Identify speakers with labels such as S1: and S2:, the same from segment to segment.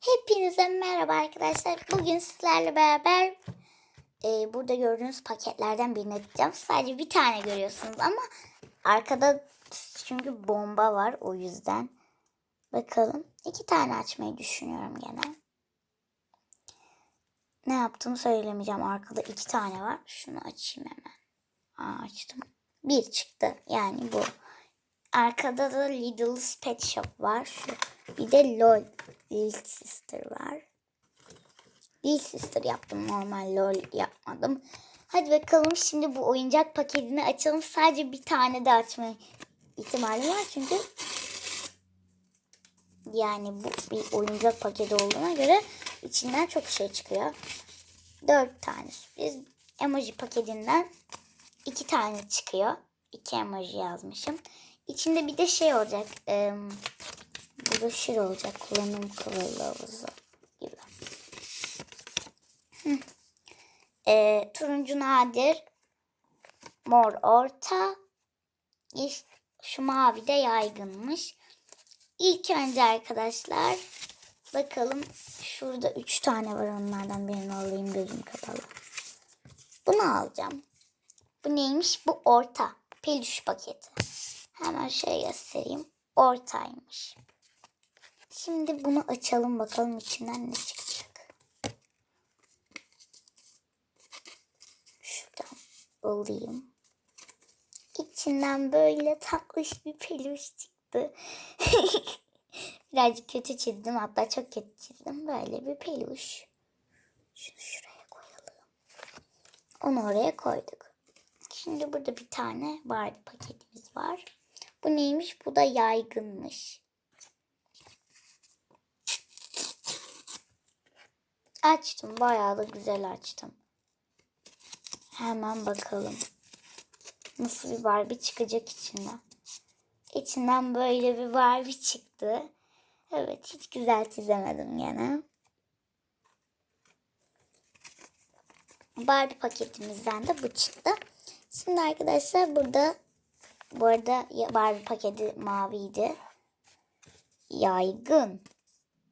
S1: Hepinize merhaba arkadaşlar. Bugün sizlerle beraber e, burada gördüğünüz paketlerden birini açacağım. Sadece bir tane görüyorsunuz ama arkada çünkü bomba var o yüzden. Bakalım. iki tane açmayı düşünüyorum gene. Ne yaptığımı söylemeyeceğim. Arkada iki tane var. Şunu açayım hemen. Aa, açtım. Bir çıktı. Yani bu. Arkada da Lidl's Pet Shop var. Şu. Bir de LOL Little Sister var. Little Sister yaptım. Normal LOL yapmadım. Hadi bakalım şimdi bu oyuncak paketini açalım. Sadece bir tane de açma ihtimali var. Çünkü yani bu bir oyuncak paketi olduğuna göre içinden çok şey çıkıyor. Dört tane sürpriz. Emoji paketinden iki tane çıkıyor. İki emoji yazmışım. İçinde bir de şey olacak. E, broşür olacak. Kullanım kılavuzu gibi. E, turuncu nadir. Mor orta. Şu mavi de yaygınmış. İlk önce arkadaşlar bakalım şurada üç tane var onlardan birini alayım gözüm kapalı. Bunu alacağım. Bu neymiş? Bu orta. Peluş paketi. Hemen şöyle göstereyim. Ortaymış. Şimdi bunu açalım bakalım içinden ne çıkacak. Şuradan alayım. İçinden böyle tatlış bir peluş çıktı. Birazcık kötü çizdim. Hatta çok kötü çizdim. Böyle bir peluş. Şunu şuraya koyalım. Onu oraya koyduk. Şimdi burada bir tane Barbie paketimiz var. Bu neymiş? Bu da yaygınmış. Açtım. Bayağı da güzel açtım. Hemen bakalım. Nasıl bir Barbie çıkacak içinden. İçinden böyle bir Barbie çıktı. Evet hiç güzel çizemedim gene. Barbie paketimizden de bu çıktı. Şimdi arkadaşlar burada bu arada Barbie paketi maviydi. Yaygın.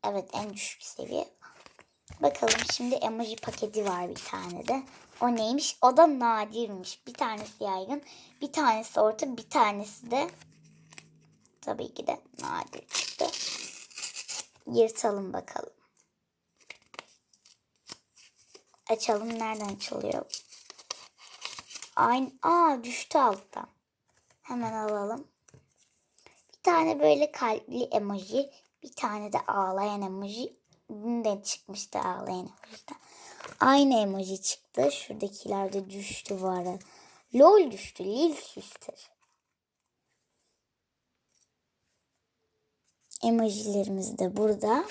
S1: Evet en düşük seviye. Bakalım şimdi emoji paketi var bir tane de. O neymiş? O da nadirmiş. Bir tanesi yaygın. Bir tanesi orta. Bir tanesi de tabii ki de nadir çıktı. Yırtalım bakalım. Açalım. Nereden açılıyor? Aynı. Aa düştü alttan. Hemen alalım. Bir tane böyle kalpli emoji. Bir tane de ağlayan emoji. Ne çıkmıştı ağlayan emojiden. Aynı emoji çıktı. Şuradakiler de düştü var. LOL düştü. Lil Sister. Emojilerimiz de burada.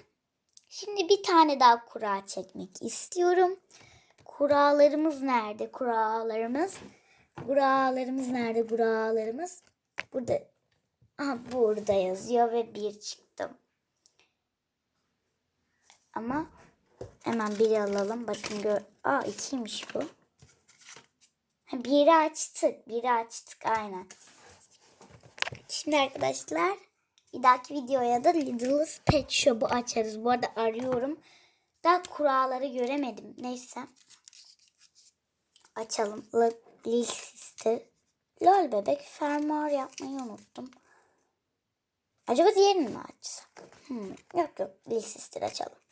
S1: Şimdi bir tane daha kura çekmek istiyorum. Kuralarımız nerede? Kuralarımız. Kuralarımız nerede? Kuralarımız. Burada. Aha burada yazıyor ve bir çıktım. Ama hemen biri alalım. Bakın gör. Aa ikiymiş bu. Biri açtık. Biri açtık aynen. Şimdi arkadaşlar bir dahaki videoya da Lidl's Pet Shop'u açarız. Bu arada arıyorum. Daha kuralları göremedim. Neyse. Açalım. Lil Sister. Lol bebek fermuar yapmayı unuttum. Acaba diğerini mi açsak? Hmm, yok yok. Lil Sister açalım.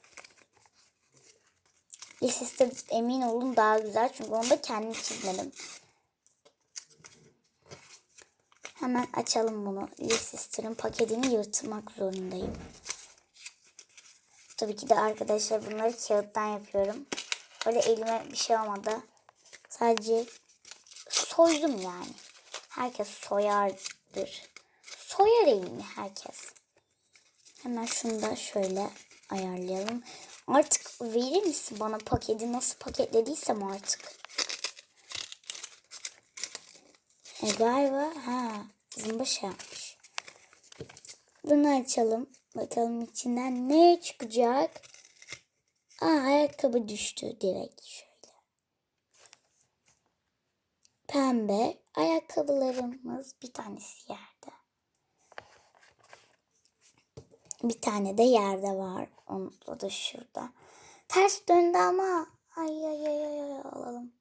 S1: Lil Sister emin olun daha güzel. Çünkü onu da kendim çizmedim. Hemen açalım bunu. Lil Sister'ın paketini yırtmak zorundayım. Tabii ki de arkadaşlar bunları kağıttan yapıyorum. Öyle elime bir şey olmadı. Sadece soydum yani. Herkes soyardır. Soyar elini herkes. Hemen şunu da şöyle ayarlayalım. Artık verir misin bana paketi nasıl paketlediysem artık. E galiba ha zımba şey yapmış. Bunu açalım. Bakalım içinden ne çıkacak. Aa ayakkabı düştü direkt şöyle. Pembe ayakkabılarımız bir tanesi yerde. Bir tane de yerde var. Umutlu da şurada. Ters döndü ama. Ay ay ay ay, ay alalım.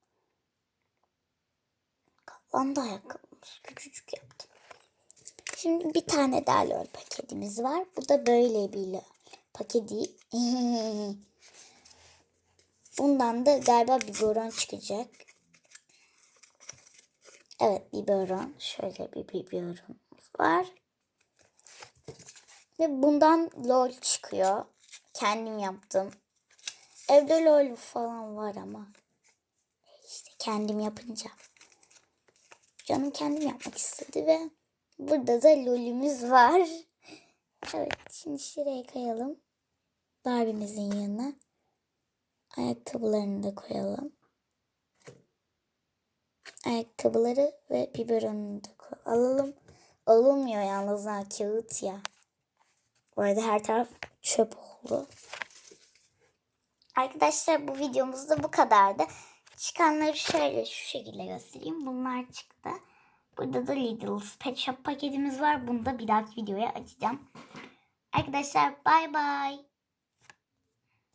S1: Kaplan da ayakkabımız küçücük yaptım. Şimdi bir tane daha lol paketimiz var. Bu da böyle bir paketi. Bundan da galiba biberon çıkacak. Evet biberon. Şöyle bir biberonumuz var. Ve bundan lol çıkıyor. Kendim yaptım. Evde lol falan var ama. İşte kendim yapınca. Canım kendim yapmak istedi ve burada da lolümüz var. Evet şimdi şuraya koyalım. Barbie'mizin yanına. Ayakkabılarını da koyalım. Ayakkabıları ve biberonunu da alalım. Olmuyor yalnız ha kağıt ya. Bu arada her taraf çöp oldu. Arkadaşlar bu videomuzda bu kadardı. Çıkanları şöyle şu şekilde göstereyim. Bunlar çıktı. Burada da Lidl's Pet Shop paketimiz var. Bunu da bir dahaki videoya açacağım. Arkadaşlar bay bay.